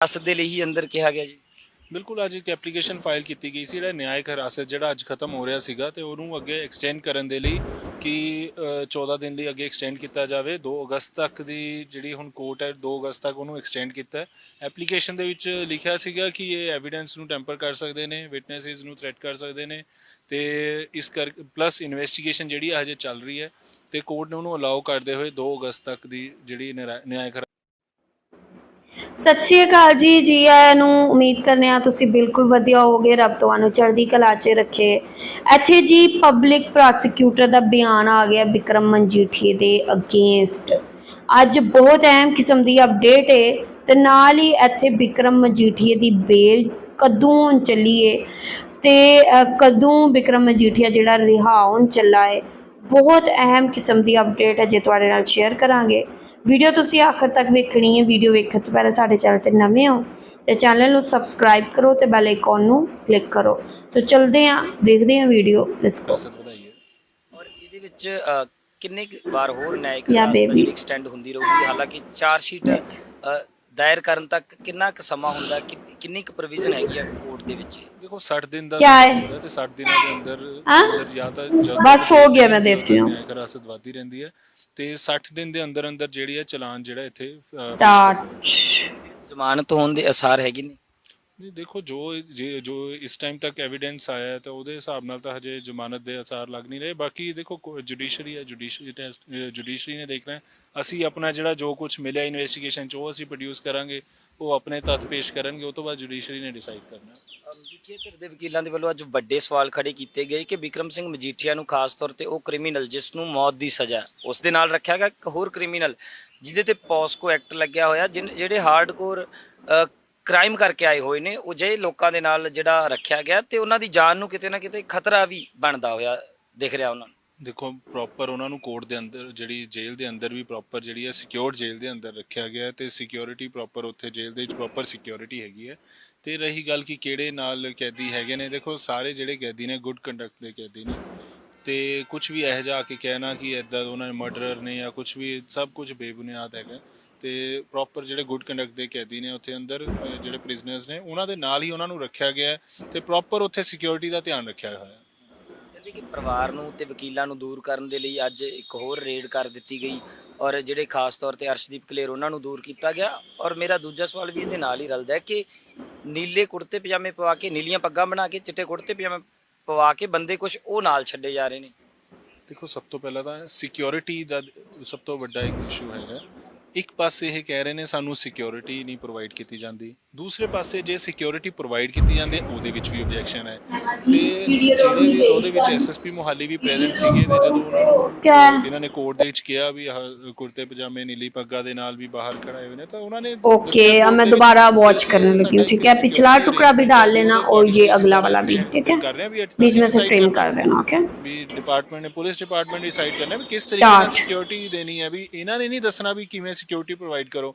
ਹਿਰਾਸਤ ਦੇ ਲਈ ਹੀ ਅੰਦਰ ਕਿਹਾ ਗਿਆ ਜੀ। ਬਿਲਕੁਲ ਅੱਜ ਇੱਕ ਐਪਲੀਕੇਸ਼ਨ ਫਾਈਲ ਕੀਤੀ ਗਈ ਸੀ, ਜਿਹੜਾ ਨਿਆਇਕ ਹਿਰਾਸਤ ਜਿਹੜਾ ਅੱਜ ਖਤਮ ਹੋ ਰਿਹਾ ਸੀਗਾ ਤੇ ਉਹਨੂੰ ਅੱਗੇ ਐਕਸਟੈਂਡ ਕਰਨ ਦੇ ਲਈ ਕਿ 14 ਦਿਨ ਲਈ ਅੱਗੇ ਐਕਸਟੈਂਡ ਕੀਤਾ ਜਾਵੇ। 2 ਅਗਸਤ ਤੱਕ ਦੀ ਜਿਹੜੀ ਹੁਣ ਕੋਰਟ ਹੈ 2 ਅਗਸਤ ਤੱਕ ਉਹਨੂੰ ਐਕਸਟੈਂਡ ਕੀਤਾ ਐਪਲੀਕੇਸ਼ਨ ਦੇ ਵਿੱਚ ਲਿਖਿਆ ਸੀਗਾ ਕਿ ਇਹ ਐਵੀਡੈਂਸ ਨੂੰ ਟੈਂਪਰ ਕਰ ਸਕਦੇ ਨੇ ਵਿਟਨੈਸਸ ਨੂੰ ਥ੍ਰੈਟ ਕਰ ਸਕਦੇ ਨੇ ਤੇ ਇਸ ਕਰ ਪਲੱਸ ਇਨਵੈਸਟੀਗੇਸ਼ਨ ਜਿਹੜੀ ਹੈ ਹਜੇ ਚੱਲ ਰਹੀ ਹੈ ਤੇ ਕੋਰਟ ਨੇ ਉਹਨੂੰ ਅਲਾਉ ਕਰਦੇ ਹੋਏ 2 ਅਗਸਤ ਤੱਕ ਦੀ ਜਿਹੜੀ ਨਿਆਇਕ ਸਤਿ ਸ਼੍ਰੀ ਅਕਾਲ ਜੀ ਜੀ ਆਇਆਂ ਨੂੰ ਉਮੀਦ ਕਰਨੇ ਆ ਤੁਸੀਂ ਬਿਲਕੁਲ ਵਧੀਆ ਹੋਗੇ ਰੱਬ ਤੁਹਾਨੂੰ ਚੜ੍ਹਦੀ ਕਲਾ 'ਚ ਰੱਖੇ। ਇੱਥੇ ਜੀ ਪਬਲਿਕ ਪ੍ਰੋਸੀਕਿਊਟਰ ਦਾ ਬਿਆਨ ਆ ਗਿਆ ਵਿਕਰਮ ਮਨਜੀਠੀਏ ਦੇ ਅਗੇਂਸਟ ਅੱਜ ਬਹੁਤ ਅਹਿਮ ਕਿਸਮ ਦੀ ਅਪਡੇਟ ਹੈ ਤੇ ਨਾਲ ਹੀ ਇੱਥੇ ਵਿਕਰਮ ਮਜੀਠੀਏ ਦੀ ਬੇਲ ਕਦੋਂ ਹੋਣ ਚੱਲੀ ਹੈ ਤੇ ਕਦੋਂ ਵਿਕਰਮ ਮਜੀਠੀਆ ਜਿਹੜਾ ਰਿਹਾ ਹੋਣ ਚੱਲਾ ਹੈ ਬਹੁਤ ਅਹਿਮ ਕਿਸਮ ਦੀ ਅਪਡੇਟ ਹੈ, ਜੇ ਤੁਹਾਡੇ ਨਾਲ ਸ਼ੇਅਰ ਕਰਾਂਗੇ। ਵੀਡੀਓ ਤੁਸੀਂ ਆਖਰ ਤੱਕ ਵੇਖਣੀ ਹੈ। ਵੀਡੀਓ ਵੇਖਣ ਤੋਂ ਪਹਿਲਾਂ ਸਾਡੇ ਚੈਨਲ ਤੇ ਨਵੇਂ ਹੋ ਤੇ ਚੈਨਲ ਨੂੰ ਸਬਸਕ੍ਰਾਈਬ ਕਰੋ ਤੇ ਬੈਲ ਆਈਕਨ ਨੂੰ ਕਲਿੱਕ ਕਰੋ। ਸੋ ਚਲਦੇ ਹਾਂ ਦੇਖਦੇ ਹਾਂ ਵੀਡੀਓ। ਲੈਟਸ ਗੋ ਔਰ ਇਹਦੇ ਵਿੱਚ ਕਿੰਨੇ ਵਾਰ ਹੋਰ baby. ਜਿਹੜੀ ਐਕਸਟੈਂਡ ਹੁੰਦੀ ਰਹੂਗੀ? ਹਾਲਾਂਕਿ ਚਾਰ ਸ਼ੀਟ ਦਾਇਰ ਕਰਨ ਤੱਕ ਕਿੰਨਾ ਕੁ ਸਮਾਂ ਹੁੰਦਾ? ਕਿ- ਕਿੰਨੀ ਕੁ ਪ੍ਰੋਵੀਜ਼ਨ ਹੈਗੀ ਆ ਕੋਰਟ ਦੇ ਵਿੱਚ ਦੇਖੋ 60 ਦਿਨ ਦਾ? ਸਮਾਂ ਹੁੰਦਾ ਤੇ 60 ਦਿਨਾਂ ਦੇ ਅੰਦਰ ਹਾਂ? ਅੰਦਰ ਜਾਂ ਤਾਂ ਜਦੋਂ ਬਸ ਹੋ ਗਿਆ, ਮੈਂ ਦੇਤੀ ਹੂੰ। ਨਿਆਇਕ ਹਿਰਾਸਤ ਵਧਦੀ ਰਹਿੰਦੀ ਹੈ ਤੇ 60 ਦਿਨ ਦੇ ਅੰਦਰ ਅੰਦਰ ਜਿਹੜੀ ਹੈ ਚਲਾਨ ਜਿਹੜਾ ਇੱਥੇ ਅਹ, ਸਟਾਰਟ ਜ਼ਮਾਨਤ ਹੋਣ ਦੇ ਅਸਾਰ ਹੈਗੇ ਨੇ ਨਹੀਂ ਦੇਖੋ ਜੋ ਜੇ- ਜੋ ਇਸ ਟਾਈਮ ਤੱਕ ਐਵੀਡੈਂਸ ਆਇਆ ਹੈ ਤਾਂ ਉਹਦੇ ਹਿਸਾਬ ਨਾਲ ਤਾਂ ਹਜੇ ਜ਼ਮਾਨਤ ਦੇ ਅਸਾਰ ਲੱਗ ਨਹੀਂ ਰਹੇ। ਬਾਕੀ ਦੇਖੋ ਜੁਡੀਸ਼ਰੀ ਹੈ ਜੁਡੀਸ਼ਰੀ ਟੈਸਟ ਜੁਡੀਸ਼ਰੀ ਨੇ ਦੇਖਣਾ ਅਸੀਂ ਆਪਣਾ ਜਿਹੜਾ ਜੋ ਕੁਝ ਮਿਲਿਆ ਇਨਵੈਸਟੀਗੇਸ਼ਨ ਚ ਉਹ ਅਸੀਂ ਪ੍ਰੋਡਿਊਸ ਕਰਾਂਗੇ ਉਹ ਆਪਣੇ ਤੱਥ ਪੇਸ਼ ਕਰਨਗੇ ਉਹ ਤੋਂ ਬਾਅਦ ਜੁਡੀਸ਼ਰੀ ਨੇ ਡਿਸਾਈਡ ਕਰਨਾ। ਮਜੀਠੀਆ ਧਿਰ ਦੇ ਵਕੀਲਾਂ ਦੇ ਵੱਲੋਂ ਅੱਜ ਵੱਡੇ ਸਵਾਲ ਖੜੇ ਕੀਤੇ ਗਏ ਕਿ ਵਿਕਰਮ ਸਿੰਘ ਮਜੀਠੀਆ ਨੂੰ ਖਾਸ ਤੌਰ ਤੇ ਉਹ ਕ੍ਰਿਮੀਨਲ ਜਿਸ ਨੂੰ ਮੌਤ ਦੀ ਸਜ਼ਾ ਹੈ, ਉਸ ਦੇ ਨਾਲ ਰੱਖਿਆ ਗਿਆ ਇੱਕ ਹੋਰ ਕ੍ਰਿਮੀਨਲ ਜਿਹਦੇ ਤੇ ਪੋਸਕੋ ਐਕਟ ਲੱਗਿਆ ਹੋਇਆ ਜਿਹੜੇ ਹਾਰਡਕੋਰ ਕ੍ਰਾਈਮ ਕਰਕੇ ਆਏ ਹੋਏ ਨੇ, ਉਹ ਜੇ ਲੋਕਾਂ ਦੇ ਨਾਲ ਜਿਹੜਾ ਰੱਖਿਆ ਗਿਆ ਤੇ ਉਹਨਾਂ ਦੀ ਜਾਨ ਨੂੰ ਕਿਤੇ ਨਾ ਕਿਤੇ ਖਤਰਾ ਵੀ ਬਣਦਾ ਹੋਇਆ ਦਿਖ ਰਿਹਾ ਉਹਨਾਂ ਨੂੰ। ਦੇਖੋ ਪ੍ਰੋਪਰ ਉਹਨਾਂ ਨੂੰ ਕੋਰਟ ਦੇ ਅੰਦਰ, ਜਿਹੜੀ ਜੇਲ੍ਹ ਦੇ ਅੰਦਰ ਵੀ ਪ੍ਰੋਪਰ ਜਿਹੜੀ ਹੈ ਸਿਕਿਉਰਡ ਜੇਲ੍ਹ ਦੇ ਅੰਦਰ ਰੱਖਿਆ ਗਿਆ ਹੈ ਤੇ ਸਿਕਿਉਰਿਟੀ ਪ੍ਰੋਪਰ ਉੱਥੇ ਜੇਲ੍ਹ ਦੇ ਵਿੱਚ ਪ੍ਰੋਪਰ ਸਿਕਿਉਰਿਟੀ ਹੈਗੀ ਹੈ। ਤੇ ਰਹੀ ਗੱਲ ਕਿ ਕਿਹੜੇ ਨਾਲ ਕੈਦੀ ਹੈਗੇ ਨੇ, ਦੇਖੋ, ਸਾਰੇ ਜਿਹੜੇ ਕੈਦੀ ਨੇ ਗੁੱਡ ਕੰਡਕਟ ਦੇ ਕੈਦੀ ਨੇ, ਤੇ ਕੁਝ ਵੀ ਇਹ ਜਾ ਕੇ ਕਹਿਣਾ ਕਿ ਇਦਾਂ ਉਹਨਾਂ ਨੇ ਮਰਡਰਰ ਨੇ ਜਾਂ ਕੁਝ ਵੀ, ਸਭ ਕੁਝ ਬੇਬੁਨਿਆਦ ਹੈਗਾ। ਤੇ ਪ੍ਰੋਪਰ ਜਿਹੜੇ ਗੁੱਡ ਕੰਡਕਟ ਦੇ ਕੈਦੀ ਨੇ ਉੱਥੇ ਅੰਦਰ ਜਿਹੜੇ ਪ੍ਰਿਜ਼ਨਰਸ ਨੇ ਉਹਨਾਂ ਦੇ ਨਾਲ ਹੀ ਉਹਨਾਂ ਨੂੰ ਰੱਖਿਆ ਗਿਆ ਤੇ ਪ੍ਰੋਪਰ ਉੱਥੇ ਸਿਕਿਉਰਿਟੀ ਦਾ ਧਿਆਨ ਰੱਖਿਆ ਹੋਇਆ ਹੈ। ਕਹਿੰਦੇ ਕਿ ਪਰਿਵਾਰ ਨੂੰ ਤੇ ਵਕੀਲਾਂ ਨੂੰ ਦੂਰ ਕਰਨ ਦੇ ਲਈ ਅੱਜ ਇੱਕ ਹੋਰ ਰੇਡ ਕਰ ਦਿੱਤੀ ਗਈ ਔਰ ਜਿਹੜੇ ਖਾਸ ਤੌਰ ਤੇ ਅਰਸ਼ਦੀਪ ਕਲੇਰ ਉਹਨਾਂ ਨੂੰ ਦੂਰ ਕੀਤਾ ਗਿਆ ਔਰ ਮੇਰਾ ਦੂਜਾ ਸਵਾਲ ਵੀ ਇਹਦੇ ਨਾਲ ਹੀ ਰਲਦਾ ਹੈ ਕਿ ਨੀਲੇ ਕੁੜਤੇ ਪਜਾਮੇ ਪਵਾ ਕੇ ਨੀਲੀਆਂ ਪੱਗਾਂ ਬਣਾ ਕੇ ਚਿੱਟੇ ਕੁੜਤੇ ਪਜਾਮੇ ਪਵਾ ਕੇ ਬੰਦੇ ਕੁਝ ਉਹ ਨਾਲ ਛੱਡੇ ਜਾ ਰਹੇ ਨੇ? ਦੇਖੋ ਸਭ ਤੋਂ ਪਹਿਲਾਂ ਤਾਂ ਸਿਕਿਉਰਿਟੀ ਦਾ ਸਭ ਤੋਂ ਵੱਡਾ ਇੱਕ ਇਸ਼ੂ ਹੈਗਾ। ਇੱਕ ਪਾਸੇ ਇਹ ਕਹਿ ਰਹੇ ਨੇ ਸਾਨੂੰ ਸਿਕਿਉਰਿਟੀ ਨਹੀਂ ਪ੍ਰੋਵਾਈਡ ਕੀਤੀ ਜਾਂਦੀ ਦੂਸਰੇ ਪਾਸੇ ਜੇ ਸਿਕਿਉਰਿਟੀ ਪ੍ਰੋਵਾਈਡ ਕੀਤੀ ਜਾਂਦੀ ਹੈ, ਉਹਦੇ ਵਿੱਚ ਵੀ ਆਬਜੈਕਸ਼ਨ ਹੈ ਤੇ ਜਿਹੜੇ ਵੀ ਉਹਦੇ ਵਿੱਚ ਐਸਐਸਪੀ ਮੁਹਾਲੀ ਵੀ ਪ੍ਰੈਜ਼ੈਂਟ ਸੀਗੇ ਤੇ ਜਦੋਂ ਉਹਨਾਂ ਨੂੰ ਕਿਆ ਇਹਨਾਂ ਨੇ ਕੋਰਟ ਦੇ ਵਿੱਚ ਕਿਹਾ ਵੀ ਆਹ ਕੁੜਤੇ ਪਜਾਮੇ ਨੀਲੀ ਪੱਗਾਂ ਦੇ ਨਾਲ ਵੀ ਬਾਹਰ ਖੜਾਏ ਹੋਏ ਨੇ ਤਾਂ ਉਹਨਾਂ ਨੇ ओके ਦੱਸਿਆ अब मैं court ਦੇ दोबारा ਵਿੱਚ वॉच ਕਿ करने ਅਸੀਂ लगी हूँ ਸਾਡਾ ठीक है ਇੱਕ पिछला security टुकड़ा भी डाल लेना और ये अगला वाला भी ठीक है ਕਰ ਰਹੇ ਹਾਂ ਵੀ बीच में से decide ट्रिम ਕਰਨਾ कर देना ओके ਵੀ ਡਿਪਾਰਟਮੈਂਟ ਨੇ ਪੁਲਿਸ ਡਿਪਾਰਟਮੈਂਟ ਡਿਸਾਈਡ ਕਰਨਾ ਵੀ ਕਿਸ ਤਰੀਕੇ ਨਾਲ Start. ਸਿਕਿਉਰਿਟੀ ਦੇਣੀ ਹੈ ਵੀ ਇਹਨਾਂ ਨੇ ਨਹੀਂ ਦੱਸਣਾ ਵੀ ਕਿਵੇਂ ਸਿਕਿਉਰਿਟੀ ਪ੍ਰੋਵਾਈਡ ਕਰੋ।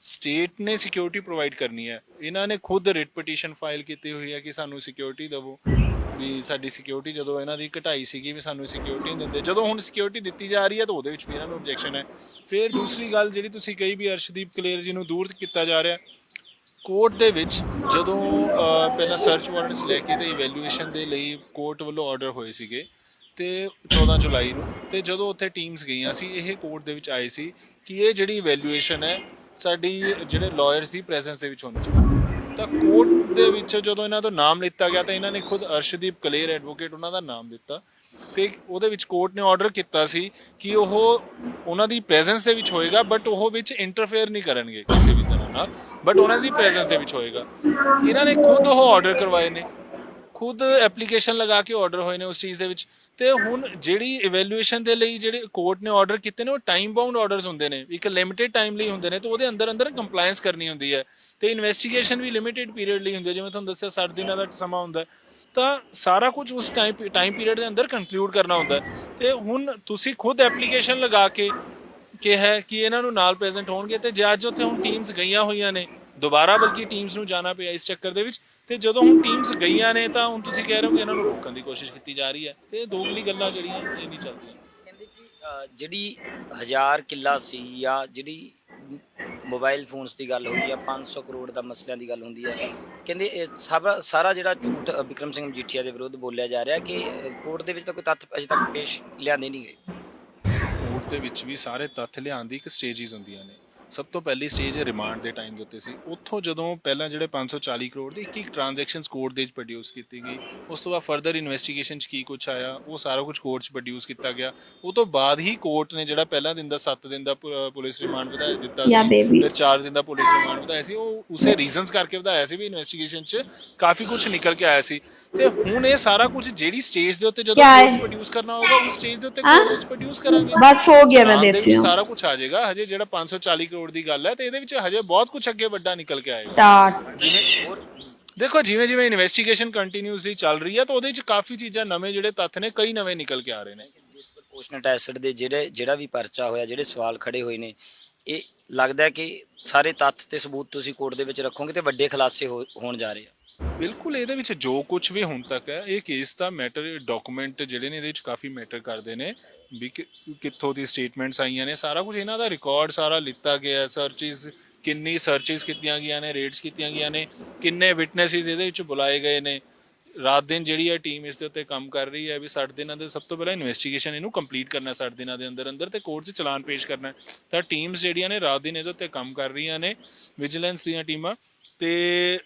ਸਟੇਟ ਨੇ ਸਿਕਿਉਰਿਟੀ ਪ੍ਰੋਵਾਈਡ ਕਰਨੀ ਹੈ। ਇਹਨਾਂ ਨੇ ਖੁਦ ਰਿਟ ਪਟੀਸ਼ਨ ਫਾਈਲ ਕੀਤੀ ਹੋਈ ਹੈ ਕਿ ਸਾਨੂੰ ਸਿਕਿਉਰਿਟੀ ਦਿਵੋ। ਵੀ ਸਾਡੀ ਸਿਕਿਉਰਿਟੀ ਜਦੋਂ ਇਹਨਾਂ ਦੀ ਘਟਾਈ ਸੀਗੀ ਵੀ ਸਾਨੂੰ ਸਿਕਿਉਰਿਟੀ ਨਹੀਂ ਦਿੰਦੇ। ਜਦੋਂ ਹੁਣ ਸਿਕਿਉਰਿਟੀ ਦਿੱਤੀ ਜਾ ਰਹੀ ਹੈ ਤਾਂ ਉਹਦੇ ਵਿੱਚ ਵੀ ਇਹਨਾਂ ਨੂੰ ਆਬਜੈਕਸ਼ਨ ਹੈ। ਫਿਰ ਦੂਸਰੀ ਗੱਲ ਜਿਹੜੀ ਤੁਸੀਂ ਕਹੀ ਵੀ ਅਰਸ਼ਦੀਪ ਕਲੇਰ ਜੀ ਨੂੰ ਦੂਰ ਕੀਤਾ ਜਾ ਰਿਹਾ। ਕੋਰਟ ਦੇ ਵਿੱਚ ਜਦੋਂ ਪਹਿਲਾਂ ਸਰਚ ਵਾਰੰਟਸ ਲੈ ਕੇ ਤੇ ਇਵੈਲੂਏਸ਼ਨ ਦੇ ਲਈ ਕੋਰਟ ਵੱਲੋਂ ਆਰਡਰ ਹੋਏ ਸੀਗੇ ਤੇ 14 ਜੁਲਾਈ ਨੂੰ ਤੇ ਜਦੋਂ ਉੱਥੇ ਟੀਮਸ ਗਈਆਂ ਸੀ, ਇਹ ਕੋਰਟ ਦੇ ਵਿੱਚ ਆਏ ਸੀ ਕਿ ਇਹ ਜਿਹੜੀ ਇਵੈਲੂਏਸ਼ਨ ਹੈ, ਸਾਡੀ ਜਿਹੜੇ ਲਾਇਰਸ ਦੀ ਪ੍ਰੈਜ਼ੈਂਸ ਦੇ ਵਿੱਚ ਹੋਣੀ ਚਾਹੀਦੀ ਤਾਂ ਕੋਰਟ ਦੇ ਵਿੱਚ ਜਦੋਂ ਇਹਨਾਂ ਤੋਂ ਨਾਮ ਲਿੱਤਾ ਗਿਆ ਤਾਂ ਇਹਨਾਂ ਨੇ ਖੁਦ ਅਰਸ਼ਦੀਪ ਕਲੇਰ ਐਡਵੋਕੇਟ ਉਹਨਾਂ ਦਾ ਨਾਮ ਦਿੱਤਾ ਤੇ ਉਹਦੇ ਵਿੱਚ ਕੋਰਟ ਨੇ ਆਰਡਰ ਕੀਤਾ ਸੀ ਕਿ ਉਹ ਉਹਨਾਂ ਦੀ ਪ੍ਰੈਜ਼ੈਂਸ ਦੇ ਵਿੱਚ ਹੋਏਗਾ ਬਟ ਉਹ ਵਿੱਚ ਇੰਟਰਫੇਅਰ ਨਹੀਂ ਕਰਨਗੇ ਕਿਸੇ ਵੀ ਤਰ੍ਹਾਂ ਨਾਲ ਬਟ ਉਹਨਾਂ ਦੀ ਪ੍ਰੈਜ਼ੈਂਸ ਦੇ ਵਿੱਚ ਹੋਏਗਾ। ਇਹਨਾਂ ਨੇ ਖੁਦ ਉਹ ਆਰਡਰ ਕਰਵਾਏ ਨੇ। ਖੁਦ ਐਪਲੀਕੇਸ਼ਨ ਲਗਾ ਕੇ ਆਰਡਰ ਹੋਏ ਨੇ ਉਸ ਚੀਜ਼ ਦੇ ਵਿੱਚ। ਤੇ ਹੁਣ ਜਿਹੜੀ ਇਵੈਲੂਏਸ਼ਨ ਦੇ ਲਈ ਜਿਹੜੇ ਕੋਰਟ ਨੇ ਆਰਡਰ ਕੀਤੇ ਨੇ, ਉਹ ਟਾਈਮ ਬਾਉਂਡ ਆਰਡਰਸ ਹੁੰਦੇ ਨੇ। ਇੱਕ ਲਿਮਿਟਿਡ ਟਾਈਮ ਲਈ ਹੁੰਦੇ ਨੇ ਤੇ ਉਹਦੇ ਅੰਦਰ ਅੰਦਰ ਕੰਪਲਾਈਂਸ ਕਰਨੀ ਹੁੰਦੀ ਹੈ। ਤੇ ਇਨਵੈਸਟੀਗੇਸ਼ਨ ਵੀ ਲਿਮਿਟਿਡ ਪੀਰੀਅਡ ਲਈ ਹੁੰਦੀ ਹੈ। ਜਿਵੇਂ ਤੁਹਾਨੂੰ ਦੱਸਿਆ 60 ਦਿਨਾਂ ਦਾ ਸਮਾਂ ਹੁੰਦਾ ਤਾਂ ਸਾਰਾ ਕੁਝ ਉਸ ਟਾਈਮ ਟਾਈਮ ਪੀਰੀਅਡ ਦੇ ਅੰਦਰ ਕੰਕਲੂਡ ਕਰਨਾ ਹੁੰਦਾ ਹੈ। ਤੇ ਹੁਣ ਤੁਸੀਂ ਖੁਦ ਐਪਲੀਕੇਸ਼ਨ ਲਗਾ ਕੇ ਕਿਹਾ ਕਿ ਇਹਨਾਂ ਨੂੰ ਨਾਲ ਪ੍ਰੈਜ਼ੈਂਟ ਹੋਣਗੇ ਤੇ ਜੇ ਅੱਜ ਉੱਥੇ ਹੁਣ ਟੀਮਸ ਗਈਆਂ ਹੋਈਆਂ ਨੇ ਦੁਬਾਰਾ ਬਲਕਿ ਟੀਮਸ ਨੂੰ ਜਾਣਾ ਪਿਆ ਇਸ ਚੱਕਰ ਦੇ ਵਿੱਚ ਤੇ ਜਦੋਂ ਹੁਣ ਟੀਮਸ ਗਈਆਂ ਨੇ ਤਾਂ ਹੁਣ ਤੁਸੀਂ ਕਹਿ ਰਹੇ ਹੋ ਕਿ ਇਹਨਾਂ ਨੂੰ ਰੋਕਣ ਦੀ ਕੋਸ਼ਿਸ਼ ਕੀਤੀ ਜਾ ਰਹੀ ਹੈ ਤੇ ਇਹ ਦੋਗਲੀ ਗੱਲਾਂ ਜਿਹੜੀਆਂ ਇਹ ਨਹੀਂ ਚੱਲਦੀਆਂ। ਕਹਿੰਦੇ ਕਿ ਜਿਹੜੀ ਹਜ਼ਾਰ ਕਿੱਲਾ ਸੀ ਜਾਂ ਜਿਹੜੀ ਮੋਬਾਈਲ ਫੋਨਸ ਦੀ ਗੱਲ ਹੋਈ ਆ 500 ਕਰੋੜ ਦਾ ਮਸਲਿਆਂ ਦੀ ਗੱਲ ਹੁੰਦੀ ਹੈ ਕਹਿੰਦੇ ਇਹ ਸਭ ਸਾਰਾ ਜਿਹੜਾ ਝੂਠ ਅ, ਬਿਕਰਮ ਸਿੰਘ ਮਜੀਠੀਆ ਦੇ ਵਿਰੁੱਧ ਬੋਲਿਆ ਜਾ ਰਿਹਾ ਕਿ ਕੋਰਟ ਦੇ ਵਿੱਚ ਤਾਂ ਕੋਈ ਤੱਥ ਅਜੇ ਤੱਕ ਪੇਸ਼ ਲਿਆਂਦੇ ਨਹੀਂ ਗਏ। ਕੋਰਟ ਦੇ ਵਿੱਚ ਵੀ ਸਾਰੇ ਤੱਥ ਲਿਆਉਣ ਦੀ ਇੱਕ ਸਟੇਜਿਸ ਹੁੰਦੀਆਂ ਨੇ। ਸਭ ਤੋਂ ਪਹਿਲੀ ਸਟੇਜ ਰਿਮਾਂਡ ਦੇ ਟਾਈਮ ਦੇ ਉੱਤੇ ਸੀ। ਉੱਥੋਂ ਜਦੋਂ ਪਹਿਲਾਂ ਜਿਹੜੇ 540 ਕਰੋੜ ਦੀ ਇੱਕ ਇੱਕ ਟ੍ਰਾਂਜੈਕਸ਼ਨਸ ਕੋਰਟ ਦੇ ਵਿੱਚ ਪ੍ਰੋਡਿਊਸ ਕੀਤੀ ਗਈ ਉਸ ਤੋਂ ਬਾਅਦ ਫਰਦਰ ਇਨਵੈਸਟੀਗੇਸ਼ਨ ਚ ਕੀ ਕੁਝ ਆਇਆ ਉਹ ਸਾਰਾ ਕੁਝ ਕੋਰਟ ਚ ਪ੍ਰੋਡਿਊਸ ਕੀਤਾ ਗਿਆ। ਉਹ ਤੋਂ ਬਾਅਦ ਹੀ ਕੋਰਟ ਨੇ ਜਿਹੜਾ ਪਹਿਲਾਂ ਦਿਨ ਦਾ 7 ਦਿਨ ਦਾ ਪੁਲਿਸ ਰਿਮਾਂਡ ਵਧਾਇਆ ਦਿੱਤਾ ਸੀ. ਫਿਰ 4 ਦਿਨ ਦਾ ਪੁਲਿਸ ਰਿਮਾਂਡ ਵਧਾਇਆ ਸੀ। ਉਹ ਉਸੇ ਰੀਜ਼ਨਸ ਕਰਕੇ ਵਧਾਇਆ ਸੀ ਵੀ ਇਨਵੈਸਟੀਗੇਸ਼ਨ ਚ ਕਾਫੀ ਕੁਝ ਨਿਕਲ ਕੇ ਆਇਆ ਸੀ। ਤੇ ਹੁਣ ਇਹ ਸਾਰਾ ਕੁਝ ਜਿਹੜੀ ਸਟੇਜ ਦੇ ਉੱਤੇ ਜਦੋਂ? ਕੋਰਟ ਪ੍ਰੋਡਿਊਸ ਕਰਨਾ ਹੋਗਾ ਉਸ ਸਟੇਜ ਦੇ ਉੱਤੇ? ਕੋਰਟ ਪ੍ਰੋਡਿਊਸ ਕਰਾਂਗੇ। ਬਸ ਹੋ ਗਿਆ ਮੈਂ ਚਲਾਨ ਦੇ ਦੇਖਤੀ ਵਿੱਚ ਹੂੰ। ਸਾਰਾ ਕੁਝ ਆ ਜਾਏਗਾ। ਹਜੇ ਜਿਹੜਾ 540 ਕਰੋੜ ਦੀ ਗੱਲ ਹੈ ਤੇ ਇਹਦੇ ਵਿੱਚ ਹਜੇ ਬਹੁਤ ਕੁਝ ਅੱਗੇ ਵੱਡਾ ਨਿਕਲ ਕੇ ਆਏਗਾ ਸਟਾਰਟ ਦੇਖੋ ਜਿਵੇਂ ਜਿਵੇਂ ਇਨਵੈਸਟੀਗੇਸ਼ਨ ਕੰਟੀਨਿਊਸਲੀ ਚੱਲ ਰਹੀ ਹੈ ਤਾਂ ਉਹਦੇ ਵਿੱਚ ਕਾਫੀ ਚੀਜ਼ਾਂ ਨਵੇਂ ਜਿਹੜੇ ਤੱਥ ਨੇ ਕਈ ਨਵੇਂ ਨਿਕਲ ਕੇ ਆ ਰਹੇ ਨੇ। ਡਿਸਪ੍ਰਪੋਰਸ਼ਨੇਟ ਐਸਿਡ ਦੇ ਜਿਹੜੇ ਜਿਹੜਾ ਵੀ ਪਰਚਾ ਹੋਇਆ ਜਿਹੜੇ ਸਵਾਲ ਖੜੇ ਹੋਏ ਨੇ ਇਹ ਲੱਗਦਾ ਹੈ ਕਿ ਸਾਰੇ ਤੱਥ ਤੇ ਸਬੂਤ ਤੁਸੀਂ ਕੋਰਟ ਦੇ ਵਿੱਚ ਰੱਖੋਗੇ ਤੇ ਵੱਡੇ ਖੁਲਾਸੇ ਹੋ- ਹੋਣ ਜਾ ਰਹੇ ਆ। ਬਿਲਕੁਲ, ਇਹਦੇ ਵਿੱਚ ਜੋ ਕੁਝ ਵੀ ਹੁਣ ਤੱਕ ਹੈ, ਇਹ ਕੇਸ ਦਾ ਮੈਟਰ ਡਾਕੂਮੈਂਟ ਜਿਹੜੇ ਨੇ ਇਹਦੇ ਵਿੱਚ ਕਾਫੀ ਮੈਟਰ ਕਰਦੇ ਨੇ, ਵੀ ਕਿ- ਕਿੱਥੋਂ ਦੀ ਸਟੇਟਮੈਂਟਸ ਆਈਆਂ ਨੇ, ਸਾਰਾ ਕੁਝ ਇਹਨਾਂ ਦਾ ਰਿਕਾਰਡ ਸਾਰਾ ਲਿੱਤਾ ਗਿਆ ਸਰਚਿਸ ਕਿੰਨੀ ਸਰਚਿਸ ਕੀਤੀਆਂ ਗਈਆਂ ਨੇ ਰੇਡਸ ਕੀਤੀਆਂ ਗਈਆਂ ਨੇ, ਕਿੰਨੇ ਵਿਟਨੈਸਿਸ ਇਹਦੇ ਵਿੱਚ ਬੁਲਾਏ ਗਏ ਨੇ, ਰਾਤ ਦਿਨ ਜਿਹੜੀ ਹੈ ਟੀਮ ਇਸ ਦੇ ਉੱਤੇ ਕੰਮ ਕਰ ਰਹੀ ਹੈ, ਵੀ 60 ਦਿਨਾਂ ਦੇ, ਸਭ ਤੋਂ ਪਹਿਲਾਂ ਇਨਵੈਸਟੀਗੇਸ਼ਨ ਇਹਨੂੰ ਕੰਪਲੀਟ ਕਰਨਾ 60 ਦਿਨਾਂ ਦੇ ਅੰਦਰ ਅੰਦਰ ਤੇ ਕੋਰਟ 'ਚ ਚਲਾਨ ਪੇਸ਼ ਕਰਨਾ ਹੈ। ਤਾਂ ਟੀਮਸ ਜਿਹੜੀਆਂ ਨੇ ਰਾਤ ਦਿਨ ਇਹਦੇ ਉੱਤੇ ਕੰਮ ਕਰ ਰਹੀਆਂ ਨੇ ਵਿਜੀਲੈਂਸ ਦੀਆਂ ਟੀਮਾਂ ਤੇ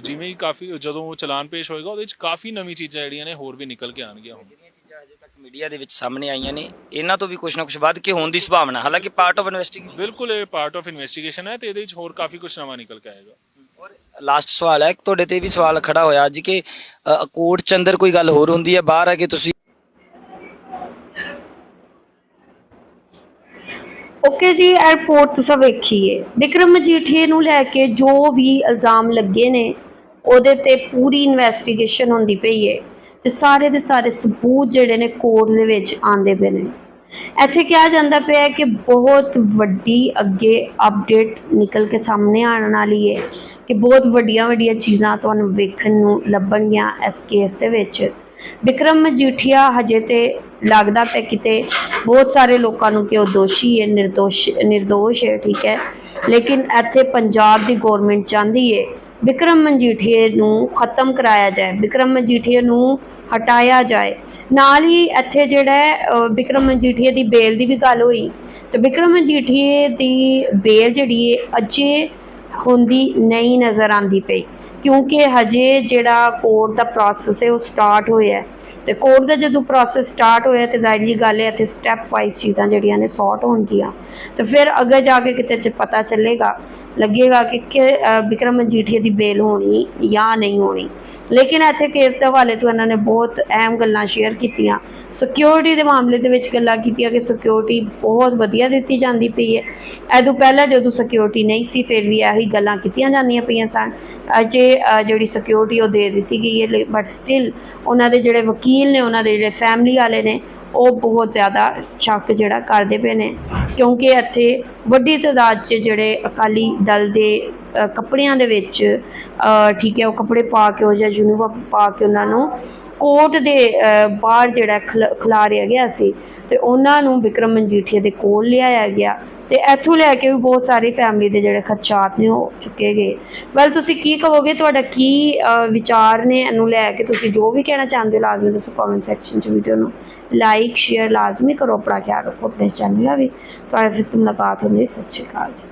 ਜਿਵੇਂ ਹੀ ਕਾਫੀ ਜਦੋਂ ਉਹ ਚਲਾਨ ਪੇਸ਼ ਹੋਏਗਾ ਉਹਦੇ ਵਿੱਚ ਕਾਫੀ ਨਵੀਂ ਚੀਜ਼ਾਂ ਜਿਹੜੀਆਂ ਨੇ ਹੋਰ ਵੀ ਨਿਕਲ ਕੇ ਆਉਣਗੀਆਂ ਹੁਣ। ਜਿਹੜੀਆਂ ਚੀਜ਼ਾਂ ਹਜੇ ਤੱਕ ਮੀਡੀਆ ਦੇ ਵਿੱਚ ਸਾਹਮਣੇ ਆਈਆਂ ਨੇ ਇਹਨਾਂ ਤੋਂ ਵੀ ਕੁਝ ਨਾ ਕੁਝ ਵੱਧ ਕੇ ਹੋਣ ਦੀ ਸੰਭਾਵਨਾ ਹਾਲਾਂਕਿ ਪਾਰਟ ਆਫ ਇਨਵੈਸਟੀਗੇਸ਼ਨ ਬਿਲਕੁਲ ਇਹ ਪਾਰਟ ਆਫ ਇਨਵੈਸਟੀਗੇਸ਼ਨ ਹੈ ਤੇ ਇਹਦੇ ਵਿੱਚ ਹੋਰ ਕਾਫੀ ਕੁਝ ਨਵਾਂ ਨਿਕਲ ਕੇ ਆਏਗਾ। ਔਰ ਲਾਸਟ ਸਵਾਲ ਹੈ ਤੁਹਾਡੇ ਤੇ ਵੀ ਸਵਾਲ ਖੜਾ ਹੋਇਆ ਅੱਜ ਕਿ ਅ, ਕੋਰਟ ਚ ਅੰਦਰ ਕੋਈ ਗੱਲ ਹੋਰ ਹੁੰਦੀ ਹੈ ਬਾਹਰ ਆ ਕੇ ਤੁਸੀਂ ਓਕੇ ਜੀ ਇਹ ਰਿਪੋਰਟ ਤੁਸੀਂ ਵੇਖੀਏ। ਵਿਕਰਮ ਮਜੀਠੀਏ ਨੂੰ ਲੈ ਕੇ ਜੋ ਵੀ ਇਲਜ਼ਾਮ ਲੱਗੇ ਨੇ, ਉਹਦੇ ਤੇ ਪੂਰੀ ਇਨਵੈਸਟੀਗੇਸ਼ਨ ਹੁੰਦੀ ਪਈ ਹੈ ਤੇ ਸਾਰੇ ਦੇ ਸਾਰੇ ਸਬੂਤ ਜਿਹੜੇ ਨੇ ਕੋਰਟ ਦੇ ਵਿੱਚ ਆਂਦੇ ਪਏ ਨੇ। ਇੱਥੇ ਕਿਹਾ ਜਾਂਦਾ ਪਿਆ ਹੈ ਕਿ ਬਹੁਤ ਵੱਡੀ ਅੱਗੇ ਅਪਡੇਟ ਨਿਕਲ ਕੇ ਸਾਹਮਣੇ ਆਉਣ ਵਾਲੀ ਹੈ ਕਿ ਬਹੁਤ ਵੱਡੀਆਂ ਵੱਡੀਆਂ ਚੀਜ਼ਾਂ ਤੁਹਾਨੂੰ ਵੇਖਣ ਨੂੰ ਲੱਭਣਗੀਆਂ ਇਸ ਕੇਸ ਦੇ ਵਿੱਚ। ਵਿਕਰਮ ਮਜੀਠੀਆ ਹਜੇ ਤੇ ਲੱਗਦਾ ਪਿਆ ਕਿਤੇ ਬਹੁਤ ਸਾਰੇ ਲੋਕਾਂ ਨੂੰ ਕਿ ਉਹ ਦੋਸ਼ੀ ਹੈ ਨਿਰਦੋਸ਼ ਨਿਰਦੋਸ਼ ਹੈ ਠੀਕ ਹੈ। ਲੇਕਿਨ ਇੱਥੇ ਪੰਜਾਬ ਦੀ ਗਵਰਨਮੈਂਟ ਚਾਹੁੰਦੀ ਹੈ ਵਿਕਰਮ ਮਜੀਠੀਏ ਨੂੰ ਖਤਮ ਕਰਾਇਆ ਜਾਏ ਵਿਕਰਮ ਮਜੀਠੀਏ ਨੂੰ ਹਟਾਇਆ ਜਾਏ। ਨਾਲ ਹੀ ਇੱਥੇ ਜਿਹੜਾ ਹੈ, ਵਿਕਰਮ ਮਜੀਠੀਏ ਦੀ ਬੇਲ ਦੀ ਵੀ ਗੱਲ ਹੋਈ। ਤੇ ਵਿਕਰਮ ਮਜੀਠੀਏ ਦੀ ਬੇਲ ਜਿਹੜੀ ਹੈ ਅਜੇ ਹੁੰਦੀ ਨਹੀਂ ਨਜ਼ਰ ਆਂਦੀ ਪਈ। ਕਿਉਂਕਿ ਹਜੇ ਜਿਹੜਾ ਕੋਰਟ ਦਾ ਪ੍ਰੋਸੈਸ ਹੈ, ਉਹ ਸਟਾਰਟ ਹੋਇਆ ਹੈ। ਤੇ ਕੋਰਟ ਦਾ ਜਦੋਂ ਪ੍ਰੋਸੈਸ ਸਟਾਰਟ ਹੋਇਆ ਤੇ ਜ਼ਾਹਿਰ ਜੀ ਗੱਲ ਹੈ, ਇੱਥੇ ਸਟੈਪ ਵਾਈਜ਼ ਚੀਜ਼ਾਂ ਜਿਹੜੀਆਂ ਨੇ ਸੌਟ ਹੋਣਗੀਆਂ। ਤੇ ਫਿਰ ਅੱਗੇ ਜਾ ਕੇ ਕਿਤੇ ਚ ਪਤਾ ਚੱਲੇਗਾ ਲੱਗੇਗਾ ਕਿ ਕਿ ਅ, ਵਿਕਰਮ ਮਜੀਠੀਆ ਦੀ ਬੇਲ ਹੋਣੀ ਜਾਂ ਨਹੀਂ ਹੋਣੀ। ਲੇਕਿਨ ਇੱਥੇ ਕੇਸ ਦੇ ਹਵਾਲੇ ਤੋਂ ਇਹਨਾਂ ਨੇ ਬਹੁਤ ਅਹਿਮ ਗੱਲਾਂ ਸ਼ੇਅਰ ਕੀਤੀਆਂ। ਸਿਕਿਉਰਿਟੀ ਦੇ ਮਾਮਲੇ ਦੇ ਵਿੱਚ ਗੱਲਾਂ ਕੀਤੀਆਂ ਕਿ ਸਿਕਿਉਰਿਟੀ ਬਹੁਤ ਵਧੀਆ ਦਿੱਤੀ ਜਾਂਦੀ ਪਈ ਹੈ। ਐਦੋਂ ਪਹਿਲਾਂ ਜਦੋਂ ਸਿਕਿਉਰਿਟੀ ਨਹੀਂ ਸੀ ਫਿਰ ਵੀ ਇਹੀ ਗੱਲਾਂ ਕੀਤੀਆਂ ਜਾਂਦੀਆਂ ਪਈਆਂ ਸਨ। ਅਜੇ ਜਿਹੜੀ ਸਿਕਿਉਰਿਟੀ ਉਹ ਦੇ ਦਿੱਤੀ ਗਈ ਹੈ ਬਟ ਸਟਿਲ ਉਹਨਾਂ ਦੇ ਜਿਹੜੇ ਵਕੀਲ ਨੇ ਉਹਨਾਂ ਦੇ ਜਿਹੜੇ ਫੈਮਿਲੀ ਵਾਲੇ ਨੇ ਉਹ ਬਹੁਤ ਜ਼ਿਆਦਾ ਸ਼ੱਕ ਜਿਹੜਾ ਕਰਦੇ ਪਏ ਨੇ, ਕਿਉਂਕਿ ਇੱਥੇ ਵੱਡੀ ਤਾਦਾਦ 'ਚ ਜਿਹੜੇ ਅਕਾਲੀ ਦਲ ਦੇ ਕੱਪੜਿਆਂ ਦੇ ਵਿੱਚ ਠੀਕ ਹੈ, ਉਹ ਕੱਪੜੇ ਪਾ ਕੇ ਉਹ ਜਾਂ ਯੂਨੀਫਾਰਮ ਪਾ ਕੇ ਉਹਨਾਂ ਨੂੰ ਕੋਰਟ ਦੇ ਬਾਹਰ ਜਿਹੜਾ ਖਿਲ- ਖਿਲਾਰਿਆ ਗਿਆ ਸੀ ਤੇ ਉਹਨਾਂ ਨੂੰ ਵਿਕਰਮ ਮਜੀਠੀਆ ਦੇ ਕੋਲ ਲਿਆਇਆ ਗਿਆ ਤੇ ਇੱਥੋਂ ਲੈ ਕੇ ਵੀ ਬਹੁਤ ਸਾਰੀ ਫੈਮਿਲੀ ਦੇ ਜਿਹੜੇ ਖਰਚਾਤ ਨੇ ਉਹ ਚੁੱਕੇ ਗਏ। ਵੈਲ ਤੁਸੀਂ ਕੀ ਕਹੋਗੇ? ਤੁਹਾਡਾ ਕੀ ਵਿਚਾਰ ਨੇ? ਇਹਨੂੰ ਲੈ ਕੇ ਤੁਸੀਂ ਜੋ ਵੀ ਕਹਿਣਾ ਚਾਹੁੰਦੇ ਹੋ ਲਾਜ਼ਮੀ ਦੱਸੋ ਕਮੈਂਟ ਸੈਕਸ਼ਨ 'ਚ ਵੀਡੀਓ ਨੂੰ। ਲਾਈਕ ਸ਼ੇਅਰ ਲਾਜ਼ਮੀ ਕਰੋ, ਆਪਣਾ ਖਿਆਲ ਰੱਖੋ, ਆਪਣੇ ਚੈਨਲ ਦਾ ਵੀ ਤੁਹਾਡੇ ਫਿਰ ਤੋਂ ਮੁਲਾਕਾਤ ਹੁੰਦੀ ਹੈ। ਸਤਿ ਸ਼੍ਰੀ ਅਕਾਲ ਜੀ